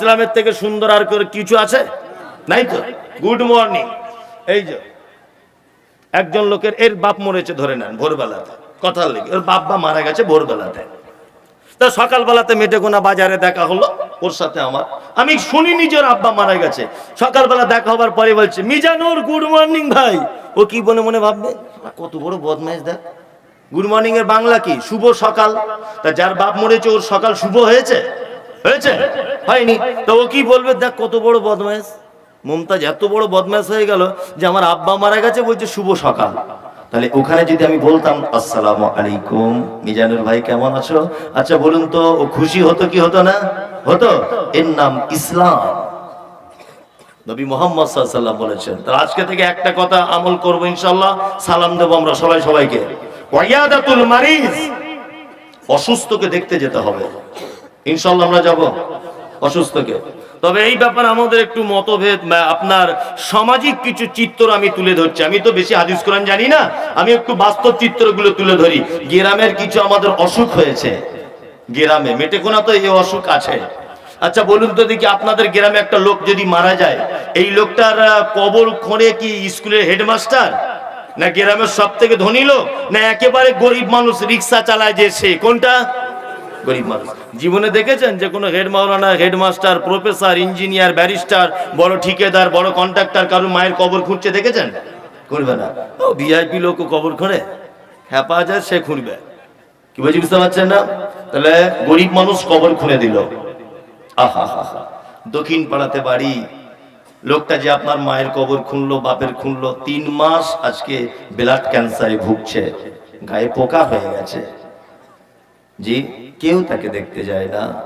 ইসলামের থেকে সুন্দর আর করে কিছু আছে? নাই তো? গুড মর্নিং এই যে, একজন লোকের এর বাপ মরেছে ধরে নেন ভোরবেলাতে। কথার লেগে ওর বাপ বা মারা গেছে ভোরবেলাতে। তা সকালবেলাতে মেটেকোনা বাজারে দেখা হলো ওর সাথে আমার। আমি শুনি নিজের আব্বা মারা গেছে। সকালবেলা দেখা হবার পরে বলছে, মিজানুর গুড মর্নিং ভাই। ও কি মনে মনে ভাববে? কত বড় বদমাইশ দেখ। গুড মর্নিং এর বাংলা কি? শুভ সকাল। তা যার বাপ মরেছে, ওর সকাল শুভ হয়েছে? হয়েছে? হয়নি। তো ও কি বলবে? দেখ কত বড় বদমাইশ। মমতাজ এত বড় বদমাইশ হয়ে গেল যে আমার আব্বা মারা গেছে, বলছে, শুভ সকাল। তাহলে ওখানে যদি আমি বলতাম, আসসালামু আলাইকুম, মিজানুর ভাই কেমন আছো? আচ্ছা বলুন তো, ও খুশি হতো কি হতো না? হতো? এর নাম ইসলাম। নবী মোহাম্মদ সাল্লাম বলেছেন। তার আজকে থেকে একটা কথা আমল করব ইনশাল্লাহ সালাম দেবো আমরা সবাই সবাইকে। অসুস্থকে দেখতে যেতে হবে। ইনশাল্লাহ আমরা যাব অসুস্থকে। তবে এই ব্যাপারে আমাদের একটু মতভেদ আপনার সামাজিক কিছু চিত্র আমি তুলে ধরছি। আমি তো বেশি হাদিস কোরআন জানি না, আমি একটু বাস্তব চিত্রগুলো তুলে ধরি। গ্রামের কিছু আমাদের অসুখ হয়েছে। গ্রামে, মেটেকোনা তো এই অসুখ আছে। আচ্ছা বলুন তো দেখি আপনাদের গ্রামে একটা লোক যদি মারা যায়, এই লোকটার কবর খোঁড়ে কি স্কুলের হেডমাস্টার? না গ্রামের সব থেকে ধনী লোক? না একেবারে গরিব মানুষ রিক্সা চালায় যে সে? কোনটা? গরিব মানুষ। জীবনে দেখেছেন যে কোনো হেড মাওলানা হেডমাস্টার, প্রফেসর, ইঞ্জিনিয়ার, ব্যারিস্টার, বড় ঠিকাদার, বড় কন্ট্রাক্টর কারোর মায়ের কবর খুঁজছে দেখেছেন? করবে না। ও ভিআইপি লোক কবর খোঁড়ে? হ্যাঁ পাওয়া যায়, সে খুঁড়বে। কি বলছি, বুঝতে পারছেন না? তাহলে গরিব মানুষ কবর খুঁড়ে দিল। আহা, হা দক্ষিণ পাড়াতে বাড়ি। লোকটা যে আপনার মায়ের কবর খুনলো বাপের খুনলো তিন মাস আজকে ব্লাড ক্যান্সারে ভুগছে। গায়ে পোকা হয়ে গেছে। জি, কেউ তাকে দেখতে যায় না।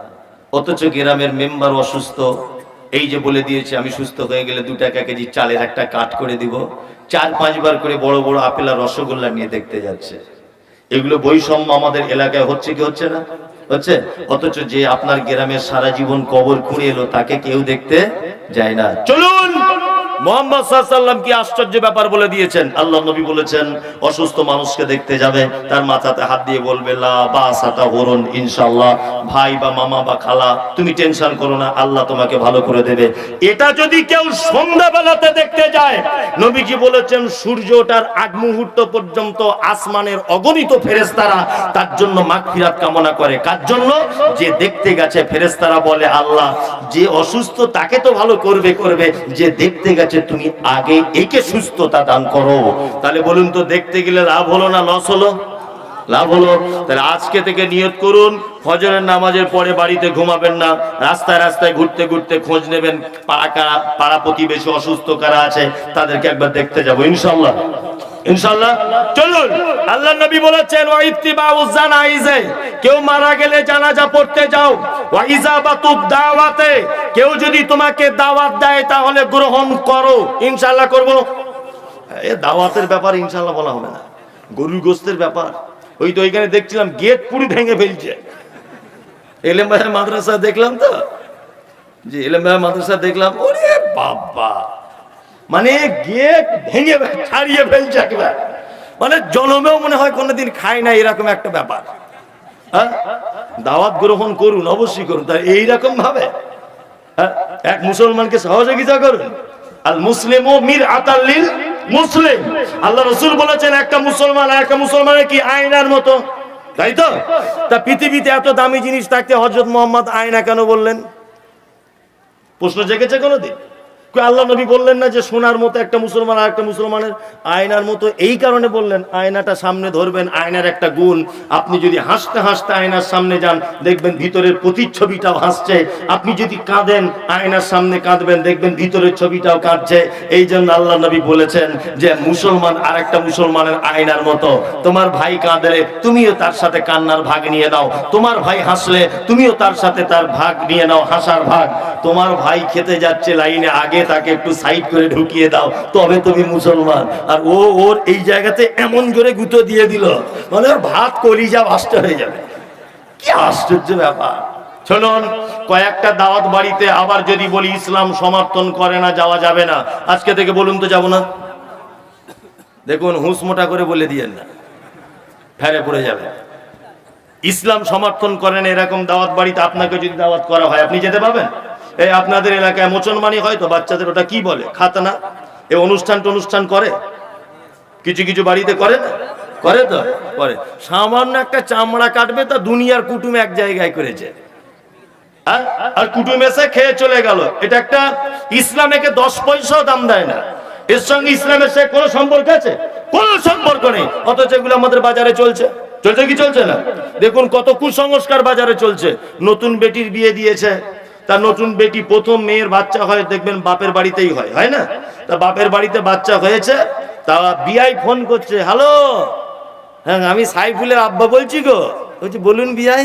অথচ গ্রামের মেম্বার অসুস্থ। এই যে বলে দিয়েছে, আমি সুস্থ হয়ে গেলে দু টাকা কেজি চালের একটা কাট করে দিব। চার, পাঁচবার করে বড় বড় আপেল আর রসগোল্লা নিয়ে দেখতে যাচ্ছে। এগুলো বৈষম্য আমাদের এলাকায় হচ্ছে কি হচ্ছে না? হচ্ছে? অথচ যে আপনার গ্রামের সারা জীবন কবর খুঁড়ে এলো, তাকে কেউ দেখতে যায় না। চলুন! মোহাম্মদ কি আশ্চর্য ব্যাপার বলে দিয়েছেন? আল্লাহ নবী বলেছেন, অসুস্থ মানুষকে দেখতে যাবে, তার মাথাতে হাত দিয়ে বলবে ইনশাল্লাহ ভাই বা মামা বা খালা, তুমি টেনশন করো না, আল্লাহ তোমাকে ভালো করে দেবে। এটা যদি কেউ সন্ধ্যাবেলাতে দেখতে যায় নবীজি বলেছেন, সূর্য ওঠার আগ মুহূর্ত পর্যন্ত আসমানের অগণিত ফেরেস্তারা তার জন্য মাগফিরাত কামনা করে। কার জন্য? যে দেখতে গেছে ফেরেস্তারা বলে, আল্লাহ, যে অসুস্থ তাকে তো ভালো করবে করবে। যে দেখতে গেছে তুমি আগে একে সুস্থতা দান করো। তাহলে বলুন তো, দেখতে গেলে লাভ হলো না লস হলো? লাভ হলো? তাহলে আজকে থেকে নিয়ত করুন, ফজরের নামাজের পরে বাড়িতে ঘুমাবেন না, রাস্তায় রাস্তায় ঘুরতে ঘুরতে খোঁজ নেবেন, পাড়া কারা পাড়া প্রতিবেশী অসুস্থ কারা আছে, তাদেরকে একবার দেখতে যাব ইনশাল্লাহ ইনশাল্লাহ চলুন আল্লাহ নবী বলেছেন, ওয়া ইত্তিবাউ জানাইজে, কেউ মারা গেলে জানাজা পড়তে যাও। ওয়া ইজাবাতু দাওয়াতে, কেউ যদি তোমাকে দাওয়াত দেয়, তাহলে গ্রহণ করো। ইনশাআল্লাহ করব। এ দাওয়াতের ব্যাপার ইনশাআল্লাহ বলা হবে না। গরুর গোস্তের ব্যাপার। ওই তো ওইখানে দেখছিলাম, গেট পুরি ভেঙে ফেলছে। এলেম ভাইয়ের মাদ্রাসা দেখলাম তো? যে এলেম ভাইয়ের মাদ্রাসা দেখলাম, ওরে বাবা! মানে গেট ভেঙে ছাড়িয়ে ফেলছে একবার। মানে জনমেও মনে হয় কোনোদিন খায় না, এরকম একটা ব্যাপার। হ্যাঁ? দাওয়াত গ্রহণ করুন, অবশ্যই করুন। তাই এইরকম ভাবে হ্যাঁ? এক মুসলমানকে সহযোগিতা করুন। আর মুসলিম ও মির আতাল্লিল মুসলিম। আল্লাহ রসুল বলেছেন, একটা মুসলমান আর একটা মুসলমানের কি আয়নার মতো? তাই তো? তা পৃথিবীতে এত দামি জিনিস থাকতে হজরত মোহাম্মদ আয়না কেন বললেন? প্রশ্ন জেগেছে কোনোদিন? আল্লাহ নবী বললেন না যে সোনার মতো একটা মুসলমান আর একটা মুসলমানের? আয়নার মতো এই কারণে বললেন, আয়নাটা সামনে ধরবেন, আয়নার একটা গুণ। আপনি যদি হাসতে হাসতে আয়নার সামনে যান, দেখবেন ভিতরের প্রতিচ্ছবিটাও হাসছে। আপনি যদি কাঁদেন, আয়নার সামনে কাঁদবেন, দেখবেন ভিতরের ছবিটাও কাঁদছে। এই জন্য আল্লাহ নবী বলেছেন যে মুসলমান আর একটা মুসলমানের আয়নার মতো। তোমার ভাই কাঁদলে তুমিও তার সাথে কান্নার ভাগ নিয়ে নাও। তোমার ভাই হাসলে তুমিও তার সাথে তার ভাগ নিয়ে নাও, হাসার ভাগ। তোমার ভাই খেতে যাচ্ছে লাইনে, আগে তাকে একটু সাইড করে ঢুকিয়ে দাও, তবে তুমি মুসলমান। আর ও, ওর এই জায়গাতে এমন জোরে গুঁতো দিয়ে দিল মানে ওর ভাত কলিজা ভাষ্ট হয়ে যাবে। কি আশ্চর্য ব্যাপার। শুনুন কয়েকটা দাওয়াত বাড়িতে আবার যদি বলি ইসলাম সমর্থন করে না, যাওয়া যাবে না। আজকে থেকে বলুন তো যাব না। দেখুন হুঁস মোটা করে বলে দিয়েন না। ফেরে পড়ে যাবে। ইসলাম সমর্থন করেন এরকম দাওয়াত বাড়িতে আপনাকে যদি দাওয়াত করা হয়, আপনি যেতে পাবেন এই আপনাদের এলাকায় মুসলমানই হয় তো বাচ্চাদের ওটা কি বলে? খাতনা? এ অনুষ্ঠান টনুষ্ঠান করে? কিছু কিছু বাড়িতে করে না? করে তো? করে। সামান্য একটা চামড়া কাটবে তা দুনিয়ার কুটুম এক জায়গায় করেছে। আর আর কুটুম এসে খেয়ে চলে গেল। এটা একটা ইসলামেকে দশ পয়সাও দাম দেয় না। এর সঙ্গে ইসলামের সে কোনো সম্পর্ক আছে? কোনো সম্পর্ক নেই। অথচ এগুলো আমাদের বাজারে চলছে। চলছে কি চলছে না? দেখুন কত কুসংস্কার বাজারে চলছে। নতুন বেটির বিয়ে দিয়েছে। তার নতুন বেটি প্রথম মেয়ের বাচ্চা হয় দেখবেন বাপের বাড়িতেই হয় হয় না? তা বাপের বাড়িতে বাচ্চা হয়েছে তা বিআই ফোন করছে হ্যালো হ্যাঁ আমি সাইফুলের আব্বা বলছি গো। বলছি বলুন বিআই।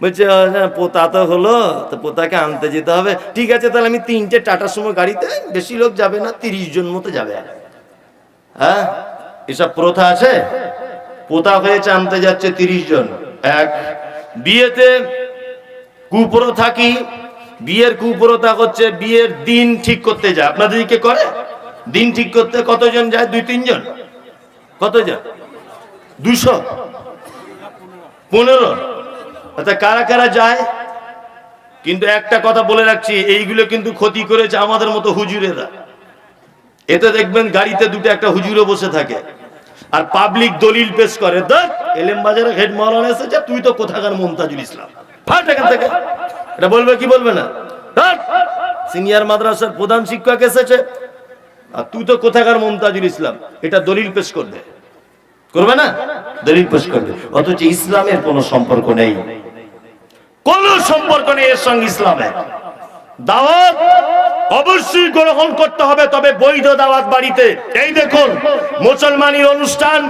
বলছে "আহ, হ্যাঁ, পোতা তো হলো তো পোতাকে আনতে যেতে হবে। ঠিক আছে তাহলে আমি তিনটে টাটার সময় গাড়িতে বেশি লোক যাবে না তিরিশ জন মতো যাবে হ্যাঁ এসব প্রথা আছে? পোতা হয়েছে আনতে যাচ্ছে তিরিশ জন। এক বিয়েতে কুপ্রথা কি? বিয়ের কুপ্রথা হচ্ছে বিয়ের দিন ঠিক করতে যায়। আপনাদের দিকে করে? দিন ঠিক করতে কতজন যায়? দুই, তিনজন? কতজন? দুশো? পনেরো? আচ্ছা কারা কারা যায়? কিন্তু একটা কথা বলে রাখছি, এইগুলো কিন্তু ক্ষতি করেছে আমাদের মতো হুজুরেরা। এতে দেখবেন গাড়িতে দুটো একটা হুজুরও বসে থাকে। আর পাবলিক দলিল পেশ করে, দেখ এলেম বাজারে হেড এসেছে, তুই তো কোথাকার মমতাজুল ইসলাম? ফাট এখান থেকে। এটা বলবে, কি বলবে না? সিনিয়র মাদ্রাসার প্রধান শিক্ষক এসেছে। আর তুই তো কোথাকার মমতাজুল ইসলাম? এটা দলিল পেশ করবে করবে না? দলিল পেশ করবে অথচ ইসলামের কোনো সম্পর্ক নেই। কোন সম্পর্ক নেই এর সঙ্গে ইসলামের। দাওয়াত অবশ্যই গ্রহণ করতে হবে, তবে বৈধ দাওয়াত বাড়িতে। এই দেখুন মুসলমানি অনুষ্ঠান,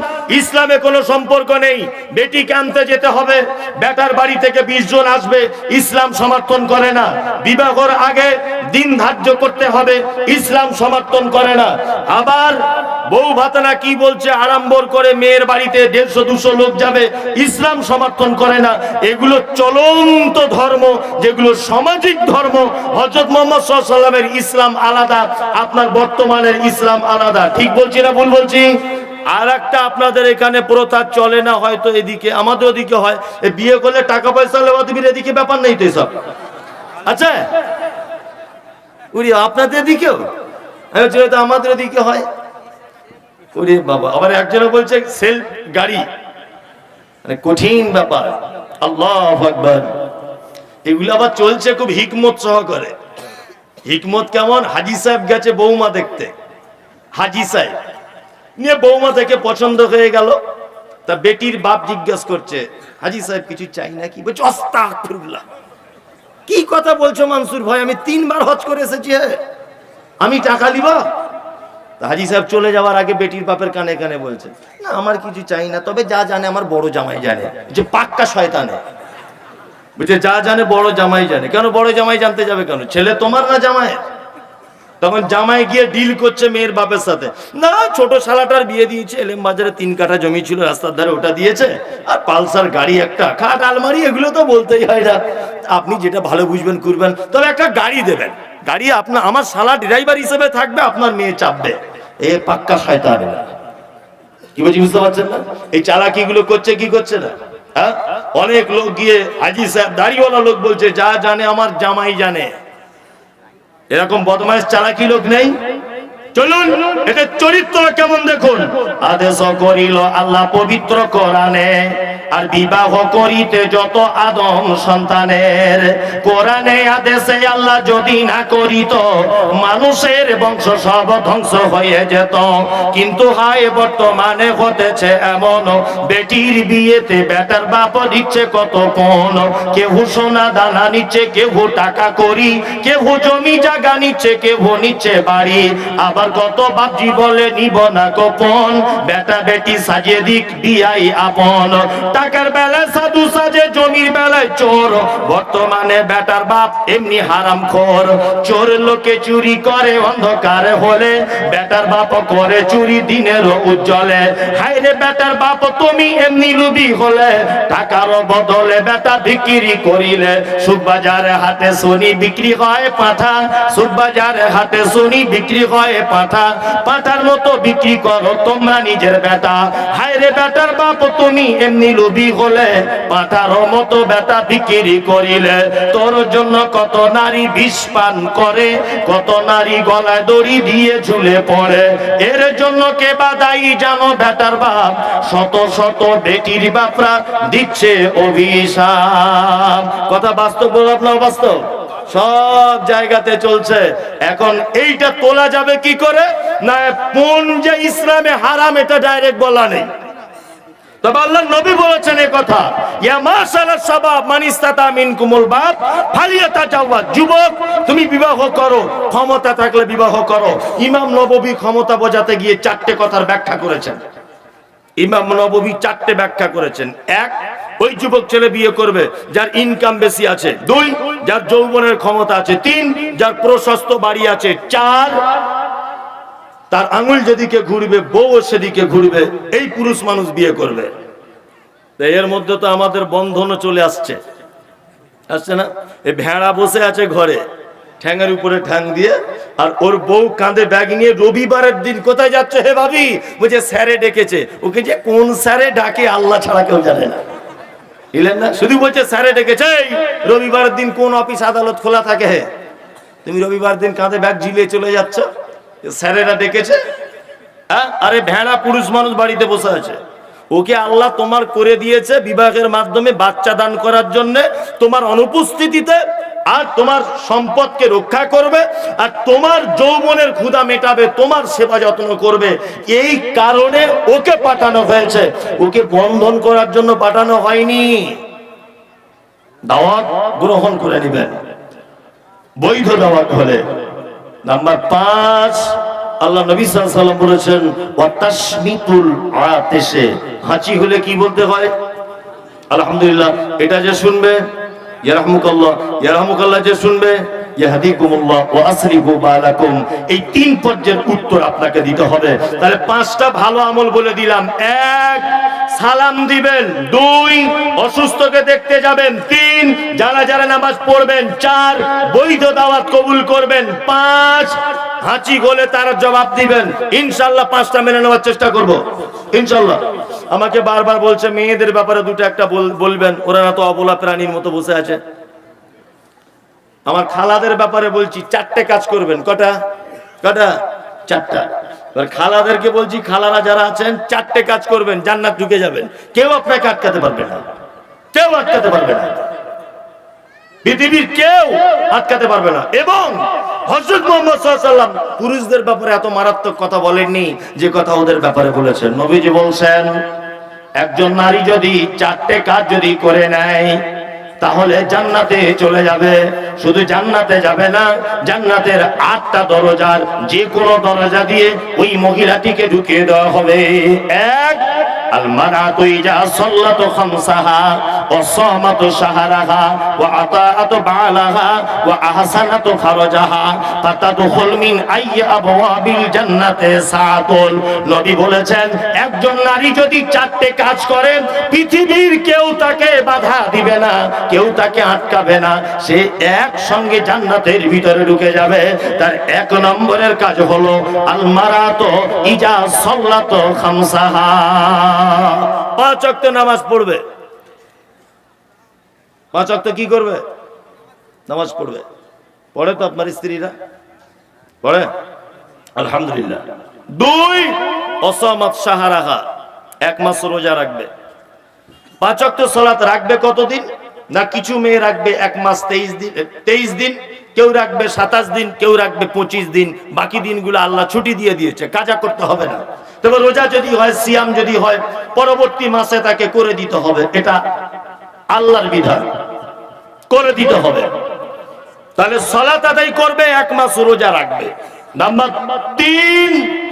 ইসলামে কোনো সম্পর্ক নেই। বেটিকে আনতে যেতে হবে, বেটার বাড়ি থেকে বিশ জন আসবে, ইসলাম সমর্থন করে না। বিবাহর আগে দিন ধার্য করতে হবে, ইসলাম সমর্থন করে না। আবার বউ ভাতানা কি বলছে, আড়ম্বর করে মেয়ের বাড়িতে দেড়শো, দুশো লোক যাবে, ইসলাম সমর্থন করে না। এগুলো চলন্ত ধর্ম, যেগুলো সামাজিক ধর্ম হজরত মোহাম্মদ সাল্লামের ইসলাম আলাদা আপনার বর্তমানের ইসলাম আলাদা। ঠিক বলছি না ভুল বলছি? আর একটা আপনাদের এখানে প্রথা চলে না হয়তো এদিকে আমাদের ওদিকে হয়। বিয়ে করলে টাকা পয়সা লেওয়া দিবির এদিকে ব্যাপার নেই তো এসব। আচ্ছা? উরি আপনাদের দিকেও আমি বলছি, হয়তো আমাদের ওদিকে হয়। ওরে বাবা আবার একজনে বলছে সেলফ গাড়ি। মানে কঠিন ব্যাপার। আল্লাহ এগুলো আবার চলছে খুব হিকমত সহকারে। হিকমত কেমন? হাজি সাহেব গেছে বৌমা দেখতে। হাজি সাহেব। নিয়ে বৌমা থেকে পছন্দ হয়ে গেল। তা বেটির বাপ জিজ্ঞাসা করছে, হাজি সাহেব, কিছু চাই নাকি? বলছে অস্তাগফিরুল্লাহ কি কথা বলছো মানসুর ভাই? আমি তিনবার হজ করে এসেছি হে। আমি টাকা তা হাজি সাহেব চলে যাওয়ার আগে বেটির বাপের কানে কানে বলছে, না, আমার কিছু চাই না, তবে যা জানে আমার বড় জামাই জানে যে পাক্কা শয়তানে। বলছে, যা জানে বড় জামাই জানে। কেন বড় জামাই জানতে যাবে কেন? ছেলে তোমার না জামাই তখন জামাই গিয়ে ডিল করছে মেয়ের বাপের সাথে। না, ছোট শালাটার বিয়ে দিয়েছে। এলেম বাজারে তিন কাঠা জমি ছিল, রাস্তার ধারে ওটা দিয়েছে। আর পালসার গাড়ি একটা, খাট, আলমারি, এগুলো তো বলতেই হয় না। আপনি যেটা ভালো বুঝবেন, করবেন। তবে একটা গাড়ি দেবেন। গাড়ি আপনার আমার শালা ড্রাইভার হিসেবে থাকবে, আপনার মেয়ে চাপবে। এ পাক্কা শয়তান। কি বলছি, বুঝতে পারছেন না? এই চালাকি গুলো করছে, কি করছে না? হ্যাঁ? অনেক লোক গিয়ে হাজি সাহেব, দাড়িওয়ালা লোক বলছে, যা জানে আমার জামাই জানে। এরকম বদমাইশ চালাকি লোক নেই? চলুন, এদের চরিত্র কেমন দেখুন? আদেশ করিল আল্লাহ পবিত্র কোরআনে, আর বিবাহ করিতে যত আদম সন্তানের, কোরআনে আদেশে আল্লাহ যদি না করিত, মানুষের বংশ সব ধ্বংস হয়ে যেত। কিন্তু হায়, বর্তমানে হতেছে এমন, বেটির বিয়েতে বেটার বাপ দিচ্ছে কত কোন? কেউ সোনা দানা নিচ্ছে কেউ টাকা করি কেউ জমি জায়গা নিচ্ছে কেউ নিচ্ছে বাড়ি। আবার কত বাপজি বলে নিব না গোপন। বেটা বেটি সাজিয়ে দিক বিয়াই আপন। টাকার বেলায় সাধু সাজে, জমির বেলায় চোর। বর্তমানে বেটার বাপ এমনি হারাম খোর। চোর লোকে চুরি করে অন্ধকার হলে, বেটার বাপ করে চুরি দিনের উজ্জ্বলে। হাইরে বেটার বাপ, তুমি এমনি রুবি হলে, টাকার বদলে বেটা বিক্রি করিলে। সুবাজারে হাতে শুনি বিক্রি হয় পাঠা সুবাজারে হাতে শুনি বিক্রি হয় পাঠা, পাঠার মতো বিক্রি করো তোমরা নিজের বেটা। হাইরে বেটার বাপ, তুমি এমনি লুবি হলে, পাঠার মতো বেটা বিক্রি করিলে। তোর জন্য কত নারী বিষ পান করে, কত নারী গলায় দড়ি দিয়ে ঝুলে পড়ে। এর জন্য কে বা দায়ী জানো বেটার বাপ? শত শত বেটির বাপরা দিচ্ছে অভিশাপ। কথা বাস্তব বললাম না বাস্তব? সব জায়গাতে চলছে। এখন এইটা তোলা যাবে কি করে? না কোন যে ইসলামে হারাম, এটা ডাইরেক্ট বলা নেই। তবে আল্লাহ নবী বলেছেন কথা যুবক, তুমি বিবাহ করো, ক্ষমতা থাকলে বিবাহ করো। ইমাম নববী ক্ষমতা বোঝাতে গিয়ে চারটে কথার ব্যাখ্যা করেছেন। ইমাম নববী চারটে ব্যাখ্যা করেছেন। এক ওই যুবক ছেলে বিয়ে করবে, যার ইনকাম বেশি আছে দুই, যার যৌবনের ক্ষমতা আছে তিন, যার প্রশস্ত বাড়ি আছে চার, তার আঙুল যেদিকে ঘুরবে, বউ সেদিকে ঘুরবে, এই পুরুষ মানুষ বিয়ে করবে। এর মধ্যে তো আমাদের বন্ধনও চলে আসছে। আসছে না? এই ভেড়া বসে আছে ঘরে, ঠ্যাঙের উপরে ঠ্যাং দিয়ে, আর ওর বউ কাঁধে ব্যাগ নিয়ে রবিবারের দিন কোথায় যাচ্ছে হে ভাবি? বলছে স্যারে ডেকেছে, ওকে যে কোন স্যারে ডাকে আল্লাহ ছাড়া কেউ জানে না। বুঝলেন না? শুধু বলছে, স্যারে ডেকেছে রবিবার দিন কোন অফিস আদালত খোলা থাকে? তুমি রবিবার দিন কাঁধে ব্যাগ ঝিলিয়ে চলে যাচ্ছ। স্যারেরা ডেকেছে হ্যাঁ? আরে ভেড়া পুরুষ মানুষ বাড়িতে বসে আছে। ওকে আল্লাহ তোমার করে দিয়েছে বিবাহের মাধ্যমে বাচ্চা দান করার জন্য, তোমার অনুপস্থিতিতে আর তোমার সম্পদকে রক্ষা করবে আর তোমার যৌবনের ক্ষুধা মেটাবে, তোমার সেবা যত্ন করবে। এই কারণে ওকে পাঠানো হয়েছে। ওকে বন্ধন করার জন্য পাঠানো হয়নি। দাওয়াত গ্রহণ করে নেবেন। বৈধ দাওয়াত হলে। নাম্বার পাঁচ আল্লাহ নবী সাল্লাম বলেছেন ওয়াতাসমিতুল আতেশে। হাঁচি হলে কি বলতে হয়? আলহামদুলিল্লাহ, এটা যে শুনবে, ইয়ারহমুকাল্লাহ ইয়ারহমুকাল্লাহ যে শুনবে বৈধ দাওয়াত কবুল করবেন। পাঁচ, হাঁচি গলে তার জবাব দিবেন। ইনশাল্লাহ পাঁচটা মেনে নেওয়ার চেষ্টা করব। ইনশাল্লাহ আমাকে বারবার বলছে, মেয়েদের ব্যাপারে দুটো একটা বল- বলবেন। ওরা তো অবলা প্রাণীর মতো বসে আছে। আমার খালাদের ব্যাপারে বলছি, চারটে কাজ করবেন। কটা? কটা? চারটা। এবার খালাদেরকে বলছি, খালারা যারা আছেন, চারটে কাজ করবেন, জান্নাত ঢুকে যাবেন। কেউ আপনাকে আটকাতে পারবে না। কেউ আটকাতে পারবে না। পৃথিবীর কেউ আটকাতে পারবে না। এবং হজরত মোহাম্মদ সাল্লাম পুরুষদের ব্যাপারে এত মারাত্মক কথা বলেননি যে কথা ওদের ব্যাপারে বলেছেন। নবীজি বলছেন, একজন নারী যদি চারটে কাজ যদি করে নেয় তাহলে জান্নাতে চলে যাবে। শুধু জান্নাতে যাবে না, জান্নাতের আটটা দরজার যে কোনো দরজা দিয়ে ওই মহিলাটিকে ঢুকিয়ে দেওয়া হবে। এক المرأة إذا صلت خمسها وصامت شهرها وأطاعت بعلها وأحسنت فرجها فتدخل من أي أبواب الجنة ساعة নবী বলেছেন একজন নারী যদি চারটে কাজ করে পৃথিবীর কেউ তাকে বাধা দিবে না কেউ তাকে আটকাবে না সে একসঙ্গে জান্নাতের ভিতরে ঢুকে যাবে তার এক নম্বরের কাজ হলো আলমারাত ইজা সল্লাত খামসাহা পাঁচ ওয়াক্ত নামাজ পড়বে। পাঁচ ওয়াক্ত কি করবে? নামাজ পড়বে। পড়ে তো আপনার স্ত্রীরা? পড়ে? আলহামদুলিল্লাহ। দুই, অসমাত সাহারাহা। এক মাস রোজা রাখবে। পাঁচ ওয়াক্ত সালাত রাখবে কতদিন? না কিছু মেয়ে রাখবে এক মাস তেইশ দিন তেইশ দিন, কেউ রাখবে সাতাশ দিন, কেউ রাখবে পঁচিশ দিন। বাকি দিনগুলো আল্লাহ ছুটি দিয়ে দিয়েছে। কাজা করতে হবে না। তবে রোজা যদি হয়, সিয়াম যদি হয়, পরবর্তী মাসে তাকে করে দিতে হবে। এটা আল্লাহর বিধান। করে দিতে হবে। তাহলে সলাত আদায় করবে, এক মাস রোজা রাখবে। নাম্বার তিন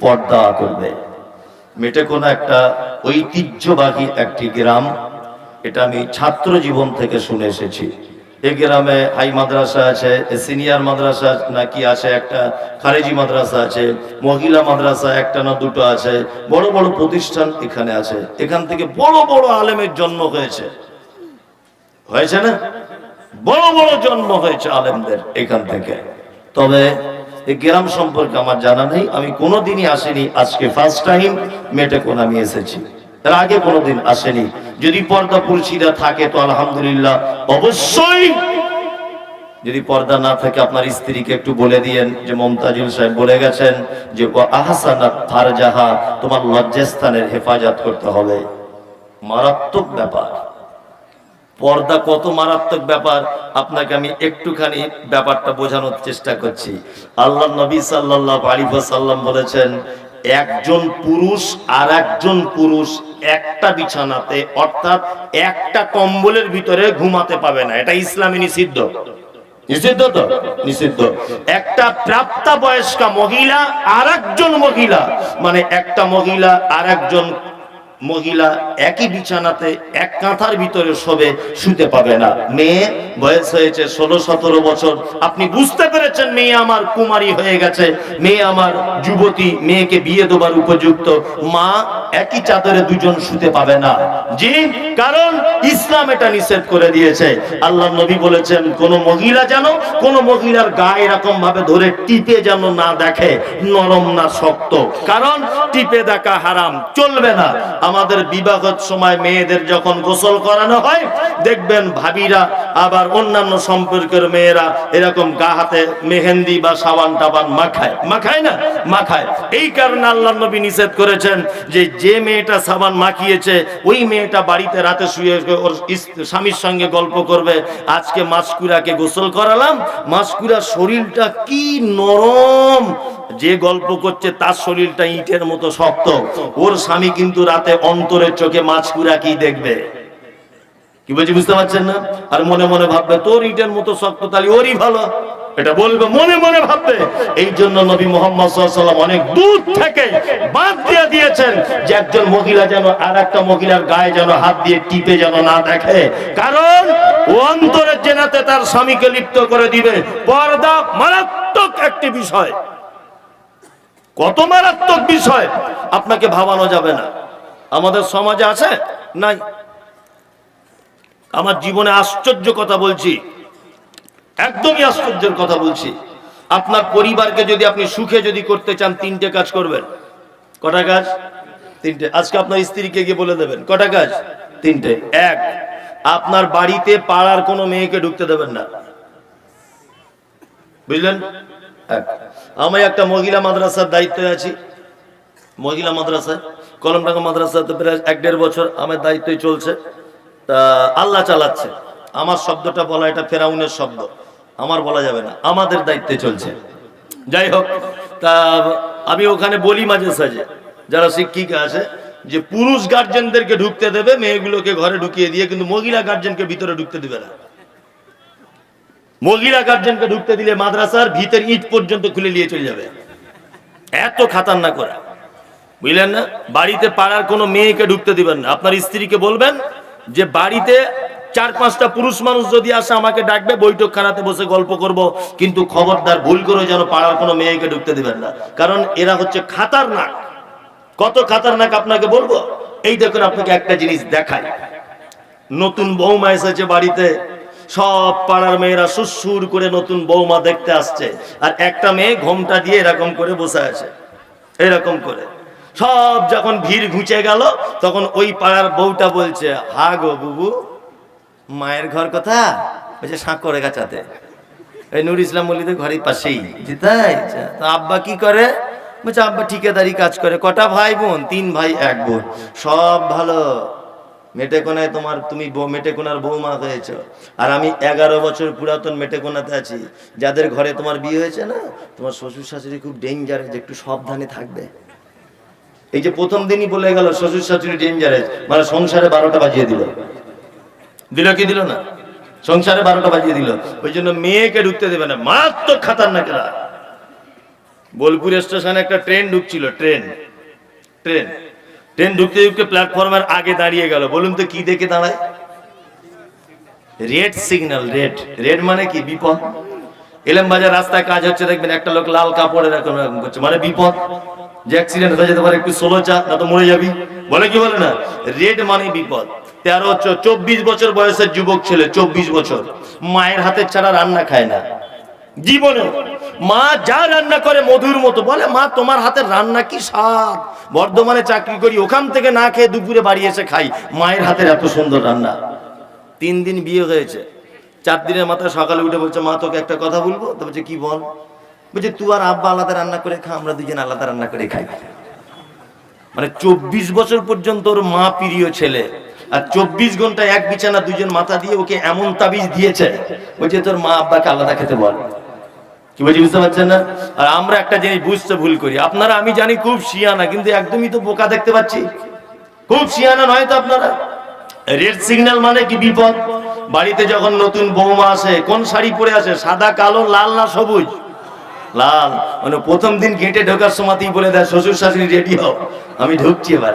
পর্দা করবে। মেটে কোনো একটা ঐতিহ্যবাহী একটি গ্রাম। এটা আমি ছাত্র জীবন থেকে শুনে এসেছি। এই গ্রামে হাই মাদ্রাসা আছে সিনিয়র মাদ্রাসা নাকি আছে একটা, খারেজি মাদ্রাসা আছে, মহিলা মাদ্রাসা একটা না দুটো আছে, বড় বড় প্রতিষ্ঠান এখানে আছে। এখান থেকে বড় বড় আলেমের জন্ম হয়েছে। হয়েছে না? বড় বড় জন্ম হয়েছে আলেমদের এখান থেকে। তবে এই গ্রাম সম্পর্কে আমার জানা নেই, আমি কোনোদিনই আসিনি। আজকে ফার্স্ট টাইম মেটে কোন আমি এসেছি। এর আগে কোনোদিন আসেনি। যদি পর্দা পুরুষিরা থাকে তো আলহামদুলিল্লাহ। অবশ্যই যদি পর্দা না থাকে, আপনার স্ত্রীকে একটু বলে দিয়েন যে মমতাজুল সাহেব বলে গেছেন যে আহসানাত ফারজাহা তোমার লজ্জাস্থানের হেফাজত করতে হবে। মারাত্মক ব্যাপার। পর্দা কত মারাত্মক ব্যাপার, আপনাকে আমি একটুখানি ব্যাপারটা বোঝানোর চেষ্টা করছি। আল্লাহ নবী সাল্লাহ আলী সাল্লাম বলেছেন একজন পুরুষ আর একজন পুরুষ একটা বিছানাতে, অর্থাৎ একটা কম্বলের ভিতরে ঘুমাতে পাবে না। এটা ইসলামী নিষিদ্ধ। নিষিদ্ধ তো? নিষিদ্ধ। একটা প্রাপ্তা বয়স্কা মহিলা আর একজন মহিলা। মানে একটা মহিলা আর একজন মহিলা একই বিছানাতে এক কাঁথার ভিতরে শোবে, শুতে পাবে না। মেয়ে, বয়স হয়েছে ষোলো সতেরো বছর। আপনি বুঝতে পেরেছেন, মেয়ে আমার কুমারী হয়ে গেছে। মেয়ে আমার যুবতী, মেয়েকে বিয়ে দেবার উপযুক্ত। মা একই চাদরে দুজন শুতে পাবে না। জি, কারণ ইসলাম এটা নিষেধ করে দিয়েছে। আল্লাহ নবী বলেছেন, কোন মহিলা যেন কোন মহিলার গায়ে এরকম ভাবে ধরে টিপে যেন না দেখে, নরম না শক্ত। কারণ টিপে দেখা হারাম, চলবে না। আমাদের বিবাহের সময় মেয়েদের যখন গোসল করানো হয়, দেখবেন ভাবিরা আবার অন্যান্য সম্পর্কের মেয়েরা এরকম গা হাতে মেহেন্দি বা সাবান টাবান মাখায়। মাখায় না? মাখায়। এই কারণে আল্লাহ নবী নিষেধ করেছেন যে যে মেয়েটা সাবান মাখিয়েছে, ওই মেয়েটা বাড়িতে রাতে শুয়ে ওর স্বামীর সঙ্গে গল্প করবে, আজকে মাসকুরাকে গোসল করালাম মাসকুরার শরীরটা কি নরম যে গল্প করছে তার শরীরটা ইটের মতো শক্ত। ওর স্বামী কিন্তু রাতে অন্তরের চোখে মাছকুরা কি দেখবে? কি বলছি, বুঝতে পারছেন না? আর মনে মনে ভাববে, তোর ইটের মতো শক্ত, তাহলে ওরই ভালো। এটা বলবে, মনে মনে ভাববে। এই জন্য নবী মোহাম্মদ অনেক দূর থেকে বাদ দিয়ে দিয়েছেন যে একজন মহিলা যেন আর একটা মহিলার গায়ে যেন হাত দিয়ে টিপে যেন না দেখে। কারণ অন্তরের জেনাতে তার স্বামীকে লিপ্ত করে দিবে। পর্দা মারাত্মক একটি বিষয়। কত মারাত্মক বিষয় আপনাকে ভাবানো যাবে না। আমাদের সমাজে আছে? নাই। আমার জীবনে আশ্চর্য কথা বলছি। একদমই আশ্চর্যের কথা বলছি। আপনার পরিবারকে যদি আপনি সুখে যদি করতে চান, তিনটে কাজ করবেন। কটা কাজ? তিনটে। আজকে আপনার স্ত্রীকে গিয়ে বলে দেবেন, কটা কাজ? তিনটে। এক, আপনার বাড়িতে পাড়ার কোনো মেয়েকে ঢুকতে দেবেন না। বুঝলেন? এক। আমি একটা মহিলা মাদ্রাসার দায়িত্বে আছি। মহিলা মাদ্রাসায়, কলমডাঙ্গা মাদ্রাসাতে প্রায় এক দেড় বছর আমার দায়িত্বই চলছে। তা আল্লাহ চালাচ্ছে। আমার শব্দটা বলা, এটা ফেরাউনের শব্দ। আমার বলা যাবে না, আমাদের দায়িত্বে চলছে। যাই হোক, তা আমি ওখানে বলি মাঝে সাঝে, যারা শিক্ষিকা আছে, যে পুরুষ গার্জেনদেরকে ঢুকতে দেবে, মেয়েগুলোকে ঘরে ঢুকিয়ে দিয়ে, কিন্তু মহিলা গার্জেনকে ভিতরে ঢুকতে দেবে না। মহিলা গার্জেনকে ঢুকতে দিলে মাদ্রাসার ভিতর ইট পর্যন্ত খুলে নিয়ে চলে যাবে। এত খাতারনা করা। বুঝলেন না? বাড়িতে পাড়ার কোনো মেয়েকে ঢুকতে দিবেন না। আপনার স্ত্রীকে বলবেন যে, বাড়িতে চার পাঁচটা পুরুষ মানুষ যদি আসে, আমাকে ডাকবে বৈঠক খানাতে বসে গল্প করব। কিন্তু খবরদার ভুল করে যেন পাড়ার কোনো মেয়েকে ঢুকতে দিবেন না। কারণ এরা হচ্ছে খাতারনাক। কত খাতারনাক আপনাকে বলব? এই দেখুন, আপনাকে একটা জিনিস দেখায় নতুন বৌমা এসেছে বাড়িতে। সব পাড়ার মেয়েরা সুসুর করে নতুন বৌমা দেখতে আসছে। আর একটা মেয়ে ঘোমটা দিয়ে এরকম করে বসে আছে। এরকম করে। সব যখন ভিড় ঘুচে গেল তখন ওই পাড়ার বউটা বলছে হা গো বুবু মায়ের ঘর কথা? বলছে সাঁকরে গাছাতে এই নুর ইসলাম মল্লিদের ঘরের পাশেই। যে তাই আচ্ছা, তো আব্বা কি করে? বলছে আব্বা ঠিকাদারি কাজ করে। কটা ভাই বোন? তিন ভাই এক বোন। সব ভালো। মেটেকোনায় তোমার, তুমি মেটেকোনার বৌমা হয়েছ। আর আমি এগারো বছর পুরাতন মেটেকোনাতে আছি। যাদের ঘরে তোমার বিয়ে হয়েছে না, তোমার শ্বশুর শাশুড়ি খুব ডেঞ্জারে যে একটু সাবধানে থাকবে। এই যে প্রথম দিনই বলে গেল, শ্বশুর শাশুড়ি ডেঞ্জারে মানে সংসারে বারোটা বাজিয়ে দিল। দিল কি দিল না? সংসারে বারোটা বাজিয়ে দিল। ওই জন্য মেয়েকে ঢুকতে দেবে না, মারাত্মক খাতারনাকেরা বোলপুর স্টেশনে একটা ট্রেন ঢুকছিল, ট্রেন। ট্রেন। ট্রেন ঢুকতে ঢুকতে প্ল্যাটফর্মের আগে দাঁড়িয়ে গেল। বলুন তো কি দেখে দাঁড়ায়? রেড সিগন্যাল রেড রেড মানে কি? বিপদ। এলেম বাজার, রাস্তায় কাজ হচ্ছে, দেখবেন একটা লোক লাল কাপড় এরকম করছে। মানে বিপদ। যে অ্যাক্সিডেন্ট হয়ে যেতে পারে, একটু সোলো চা, না তো মরে যাবি। বলে কি বলে না? রেড মানে বিপদ। তেরো চব্বিশ বছর বয়সের যুবক ছেলে, চব্বিশ বছর। মায়ের হাতের ছাড়া রান্না খায় না। জীবনে মা যা রান্না করে মধুর মতো, বলে, মা, তোমার হাতের রান্না কি স্বাদ? বর্ধমানে চাকরি করি, ওখান থেকে না খেয়ে দুপুরে বাড়ি এসে খাই। মায়ের হাতের এত সুন্দর রান্না। তিন দিন বিয়ে হয়েছে। চার দিনের মাথায় সকালে উঠে বলছে, মা, তোকে একটা কথা বলব? তো বলছে, কি বল? বলছে, তুই আর আব্বা আলাদা রান্না করে খা, আমরা দুজন আলাদা রান্না করে খাই। মানে চব্বিশ বছর পর্যন্ত ওর মা প্রিয় ছেলে। আর চব্বিশ ঘণ্টা এক বিছানা দুজন মাথা দিয়ে ওকে এমন তাবিজ দিয়েছে, বলছে, তোর মা আব্বাকে আলাদা খেতে বল। কি বলছি, বুঝতে পারছেন না? আর আমরা একটা জিনিস বুঝতে ভুল করি। আপনারা, আমি জানি খুব শিয়ানা, কিন্তু একদমই তো বোকা দেখতে পাচ্ছি। খুব শিয়ানা নয় তো আপনারা? রেড সিগন্যাল মানে কি বিপদ? বাড়িতে যখন নতুন বৌমা আসে, কোন শাড়ি পরে আসে? সাদা, কালো, লাল না সবুজ? লাল। মানে প্রথম দিন গেটে ঢোকার সময়তেই বলে দেয়, শ্বশুর শাশুড়ি রেডি হও। আমি ঢুকছি এবার।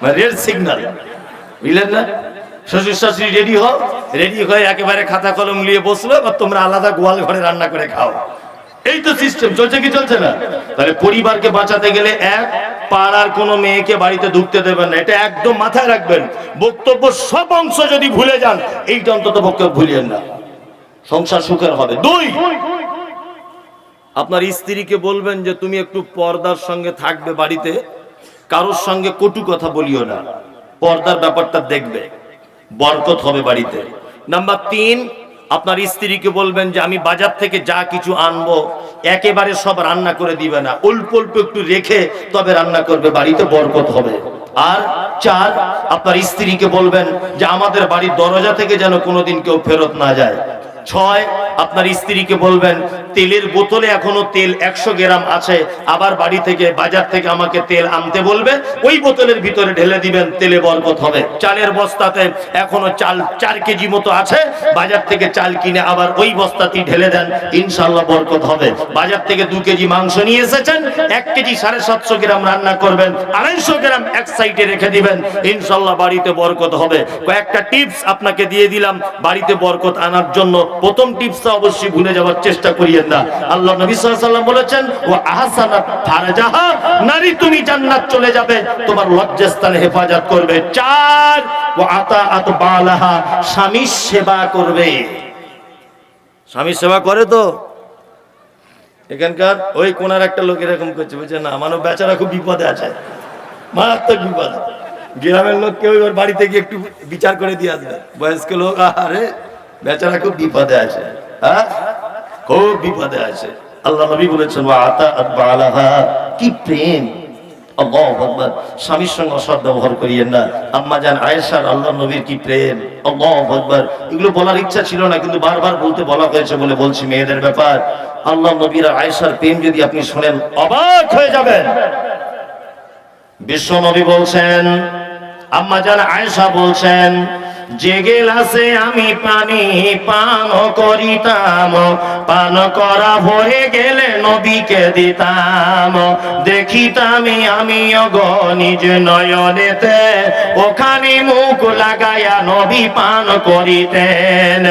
মানে রেড সিগন্যাল বুঝলেন না? শ্বশুর শাশুড়ি রেডি হও রেডি হয়ে একেবারে খাতা কলম নিয়ে বসল, এবার তোমরা আলাদা গোয়াল ঘরে রান্না করে খাও। এই তো সিস্টেম চলছে কি চলছে না? তাহলে পরিবারকে বাঁচাতে গেলে এক, পাড়ার কোনো মেয়েকে বাড়িতে ঢুকতে দেবেন না, এটা একদম মাথায় রাখবেন। বক্তব্য সব অংশ যদি ভুলে যান, এইটা অন্তত পক্ষে ভুলিয়েন না। সংসার সুখের হবে। দুই, আপনার স্ত্রীকে বলবেন যে, তুমি একটু পর্দার সঙ্গে থাকবে বাড়িতে, কারোর সঙ্গে কটু কথা বলিও না। পর্দার ব্যাপারটা দেখবে। বরকত হবে বাড়িতে। নাম্বার তিন, আপনার স্ত্রীকে বলবেন যে, আমি বাজার থেকে যা কিছু আনব, একেবারে সব রান্না করে দিবে না। অল্প অল্প একটু রেখে তবে রান্না করবে, বাড়িতে বরকত হবে। আর চার, আপনার স্ত্রীকে বলবেন যে, আমাদের বাড়ির দরজা থেকে যেন কোনোদিন কেউ ফেরত না যায়। ছয়, আপনার স্ত্রীকে বলবেন, তেলের বোতলে এখনও তেল একশো গ্রাম আছে, আবার বাড়ি থেকে, বাজার থেকে আমাকে তেল আনতে বলবে, ওই বোতলের ভিতরে ঢেলে দিবেন, তেলে বরকত হবে। চালের বস্তাতে এখনও চাল, চার কেজি মতো আছে, বাজার থেকে চাল কিনে আবার ওই বস্তাতেই ঢেলে দেন ইনশাল্লাহ বরকত হবে। বাজার থেকে দু কেজি মাংস নিয়ে এসেছেন, এক কেজি সাড়ে সাতশো গ্রাম রান্না করবেন, আড়াইশো গ্রাম এক সাইডে রেখে দিবেন ইনশাল্লাহ বাড়িতে বরকত হবে। কয়েকটা টিপস আপনাকে দিয়ে দিলাম, বাড়িতে বরকত আনার জন্য। প্রথম টিপসটা অবশ্যই ভুলে যাওয়ার চেষ্টা করিয়েন না। আল্লাহ নবী সাল্লাম বলেছেন ও আহসানাত ফারজাহা নারী তুমি জান্নাত চলে যাবে, তোমার লজ্জাস্থান হেফাজত করবে। চার ও আতাআত বালাহা স্বামীর সেবা করবে। স্বামীর সেবা করে তো? এখানকার ওই কোনার একটা লোক এরকম করছে, বলছে, না, মানব বেচারা খুব বিপদে আছে। মারাত্মক বিপদ। গ্রামের লোক কেউ এবার বাড়িতে গিয়ে একটু বিচার করে দিয়ে আসবে। বয়স্ক লোক আরে বেচারা খুব বিপদে আছে। হ্যাঁ? খুব বিপদে আছে। আল্লাহ নবী বলেছেন কি প্রেম। স্বামীর সঙ্গে অসৎ ব্যবহার করিয়েন না। আম্মা জান আয়েশার আল্লাহ নবীর কি প্রেম। আকবার। এগুলো বলার ইচ্ছা ছিল না, কিন্তু বারবার বলতে বলা হয়েছে বলে বলছি মেয়েদের ব্যাপার। আল্লাহ নবীর আর আয়েশার প্রেম যদি আপনি শুনেন, অবাক হয়ে যাবেন। বিশ্ব নবী বলছেন, আম্মা জান আয়েশা বলছেন যে গেলাসে আমি পানি পান করিতাম, পান করা হয়ে গেলে নবীকে দিতাম। দেখিতাম আমি অগ নিজ নয়নেতে, ওখানে মুখ লাগায়া নবী পান করিতেন।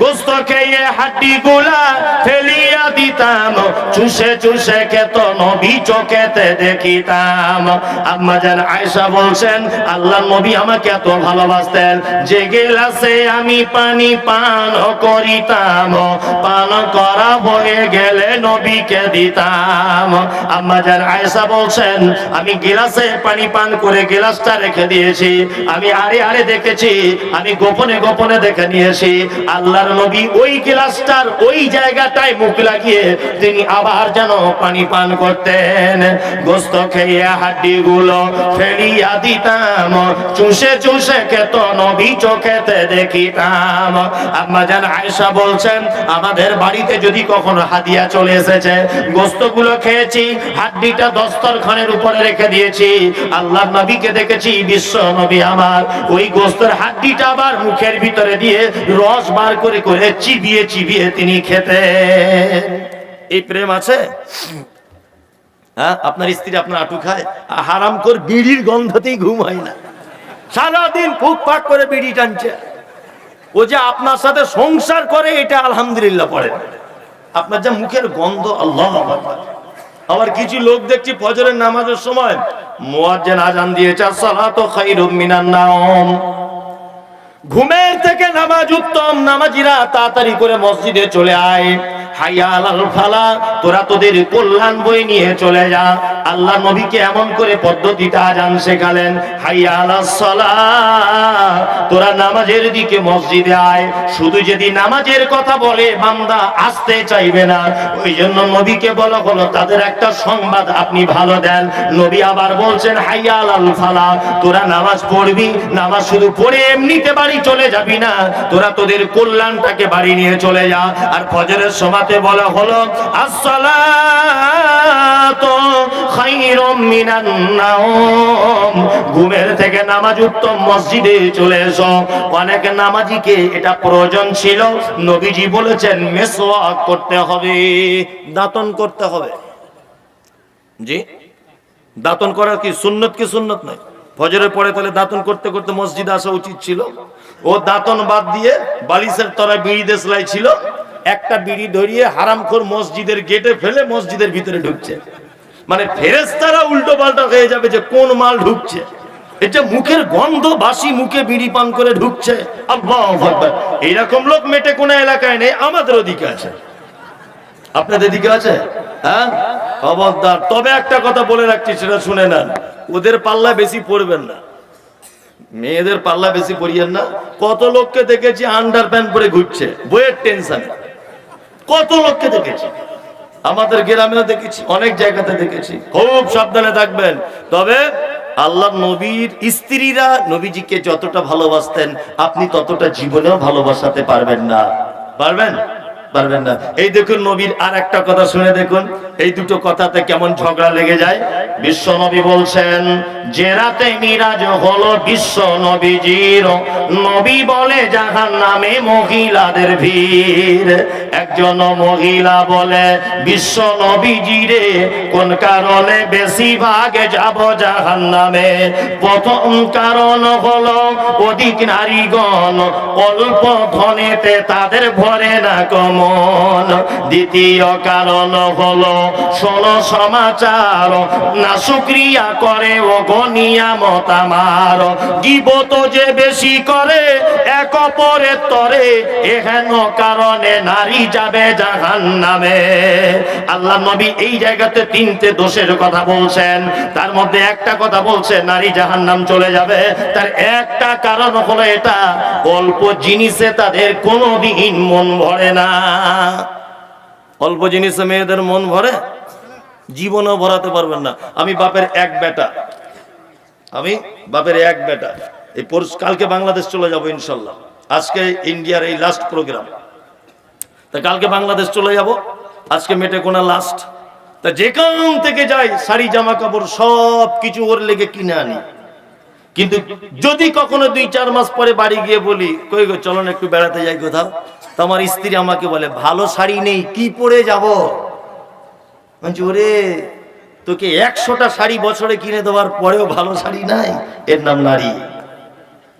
গোস্ত খেয়ে হাড্ডি গুলা ফেলিয়া দিতাম, চুষে চুষে খেত নবী চোখেতে দেখিতাম। আম্মা জান আয়েশা বলছেন আল্লাহ নবী আমাকে এত ভালোবাসতেন যে গেলাসে আমি পানি পান করিতাম। পান করা হয়ে গেলে নবীকে দিতাম। আম্মা জান আয়েশা বলছেন, আমি গিলাসে পানি পান করে গিলাসটা রেখে দিয়েছি। আমি আরে আরে দেখেছি, আমি গোপনে গোপনে দেখে নিয়েছি। আল্লাহর নবী ওই গিলাসটার ওই জায়গাটায় মুখ লাগিয়ে তিনি আবার যেন পানি পান করতেন। গোস্ত খেয়ে হাড্ডি গুলো ফেলিয়া দিতাম। চুষে চুষে খেত নবী চোখেতে দেখিতাম। আম্মা জান আয়েশা বলছেন, আমাদের বাড়িতে যদি কখনো হাদিয়া চলে এসেছে গোস্তগুলো খেয়েছি, হাড্ডিটা দস্তরখানের উপরে রেখে দিয়েছি। আল্লাহ নবীকে দেখেছি, বিশ্ব নবী আমার। ওই গোস্তের হাড্ডিটা আবার মুখের ভিতরে দিয়ে রস বার করে করে চিবিয়ে চিবিয়ে তিনি খেতে এই প্রেম আছে? হ্যাঁ আপনার স্ত্রী আপনার আটু খায়? আর হারাম করে বিড়ির গন্ধতেই ঘুম হয় না। সারাদিন ফাক করে বিড়ি টানছে। ও যে আপনার সাথে সংসার করে, এটা আলহামদুলিল্লাহ পড়ে আপনার যে মুখের গন্ধ, আল্লাহ। আবার কিছু লোক দেখছি ফজরের নামাজের সময়, মুয়াজ্জিন আজান দিয়েছে সালাতু খায়রুম মিনান নাওম। ঘুমের থেকে নামাজ উত্তম, নামাজিরা তাড়াতাড়ি করে মসজিদে চলে আয়। নামাজের কথা বলে, বান্দা আসতে চাইবে না। ওই জন্য নবীকে তাদের একটা সংবাদ আপনি ভালো দেন। নবী আবার বলছেন হাইয়াল ফালা, তোরা নামাজ পড়বি, নামাজ শুধু পড়ে এমনিতে বাড়ি চলে যাবি না। তোরা তোদের কল্যাণটাকে বাড়ি নিয়ে চলে যা। আর ফজরের সমাতে বলা হলো, আসসালাতু খায়রুম মিনান নাওম। ঘুমের থেকে নামাজ উত্তম মসজিদে চলে এসো। অনেক নামাজিকে এটা প্রয়োজন ছিল। নবীজি বলেছেন, মেসওয়াক করতে হবে, দাঁতন করতে হবে। জি? দাঁতন করা কি সুন্নত কি সুন্নত নয়? ফজরের পরে তাহলে দাঁতন করতে করতে মসজিদে আসা উচিত ছিল। ও দাঁতন বাদ দিয়ে বালিশের তলায় বিড়ি দেশলাই ছিল। একটা বিড়ি ধরিয়ে হারামখোর মসজিদের গেটে ফেলে মসজিদের ভিতরে ঢুকছে। মানে ফেরেস্তারা উল্টো পাল্টা হয়ে যাবে যে কোন মাল ঢুকছে। এটা মুখের গন্ধ, বাসি মুখে বিড়ি পান করে ঢুকছে। এইরকম লোক মেটে কোন এলাকায় নেই, আমাদের ওদিকে আছে। আপনাদের দিকে আছে? হ্যাঁ? তবে একটা কথা বলে রাখছি, সেটা শুনে নেন। ওদের পাল্লা বেশি পড়বেন না। মেয়েদের পাল্লা বেশি পড়িয়েন না। কত লোককে দেখেছি আন্ডার প্যান্ট পরে ঘুরছে। বইয়ের টেনশন। কত লোককে দেখেছি। আমাদের গ্রামেও দেখেছি, অনেক জায়গাতে দেখেছি। খুব সাবধানে থাকবেন। তবে আল্লাহ নবীর স্ত্রীরা নবীজিকে যতটা ভালোবাসতেন, আপনি ততটা জীবনেও ভালোবাসাতে পারবেন না। পারবেন? পারবেন না। এই দেখুন নবীর আর একটা কথা শুনে দেখুন। এই দুটো কথাতে কেমন ঝগড়া লেগে যায়? বিশ্ব নবী বলছেন, যে রাতে মিরাজ হলো বিশ্ব নবীজির। নবী বলে জাহান নামে মহিলাদের ভিড়। একজন মহিলা বলে, বিশ্ব নবীজিরে, কোন কারণে বেশি ভাগে যাব জাহান নামে? প্রথম কারণ হলো অধিক নারীগণ অল্প ধনেতে তাদের ভরে না কমন দ্বিতীয় কারণ হলো ষোলো সমাচার, না শুক্রিয়া করে, ও গনিয়ামত আমার। গিবত যে বেশি করে, এক অপরের তরে, এহেন কারণে নারী যাবে জাহান নামে আল্লাহ নবী এই জায়গাতে তিনটে দোষের কথা বলছেন। তার মধ্যে একটা কথা বলছে, নারী জাহান নাম চলে যাবে। তার একটা কারণ হলো এটা, অল্প জিনিসে তাদের কোনোদিন মন ভরে না। অল্প জিনিসে মেয়েদের মন ভরে জীবনও ভরাতে পারবেন না। আমি বাপের এক বেটা। আমি বাপের এক বেটা। এই পরশু কালকে বাংলাদেশ চলে যাব ইনশাল্লাহ। আজকে ইন্ডিয়ার এই লাস্ট প্রোগ্রাম তা কালকে বাংলাদেশ চলে যাব। আজকে মেটে কোনা লাস্ট তা যেখান থেকে যাই, শাড়ি, জামা কাপড় সব কিছু ওর লেগে কিনে আনি। কিন্তু যদি কখনো দুই, চার মাস পরে বাড়ি গিয়ে বলি, কই গো, চলো না একটু বেড়াতে যাই কোথাও? তো আমার স্ত্রী আমাকে বলে, ভালো শাড়ি নেই, কি পরে যাব? বলছি, ওরে, তোকে একশোটা শাড়ি বছরে কিনে দেওয়ার পরেও ভালো শাড়ি নাই? এর নাম নারী।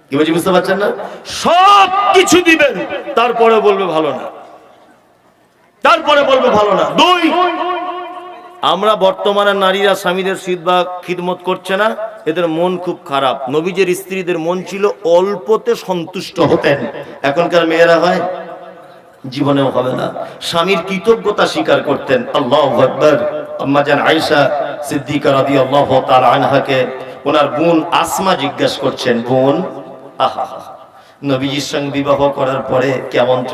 কি বলছি, বুঝতে পারছেন না? সব কিছু দিবেন, তারপরে বলবে ভালো না। তারপরে বলবে ভালো না। দুই আমরা বর্তমানে নারীরা, স্বামীদের শীত বা খিদমত করছে না, এদের মন খুব খারাপ। নবীজের স্ত্রীদের মন ছিল অল্পতে সন্তুষ্ট হতেন। এখনকার মেয়েরা হয়, জীবনেও হবে না। স্বামীর কৃতজ্ঞতা স্বীকার করতেন। আল্লাহ আকবর। জান আয়েশা সিদ্দিকা রাদিয়াল্লাহু তাআলা আনহাকে ওনার বোন আসমা জিজ্ঞাসা করছেন, বোন, আহা নবীজির সঙ্গে বিবাহ করার পরে কেমন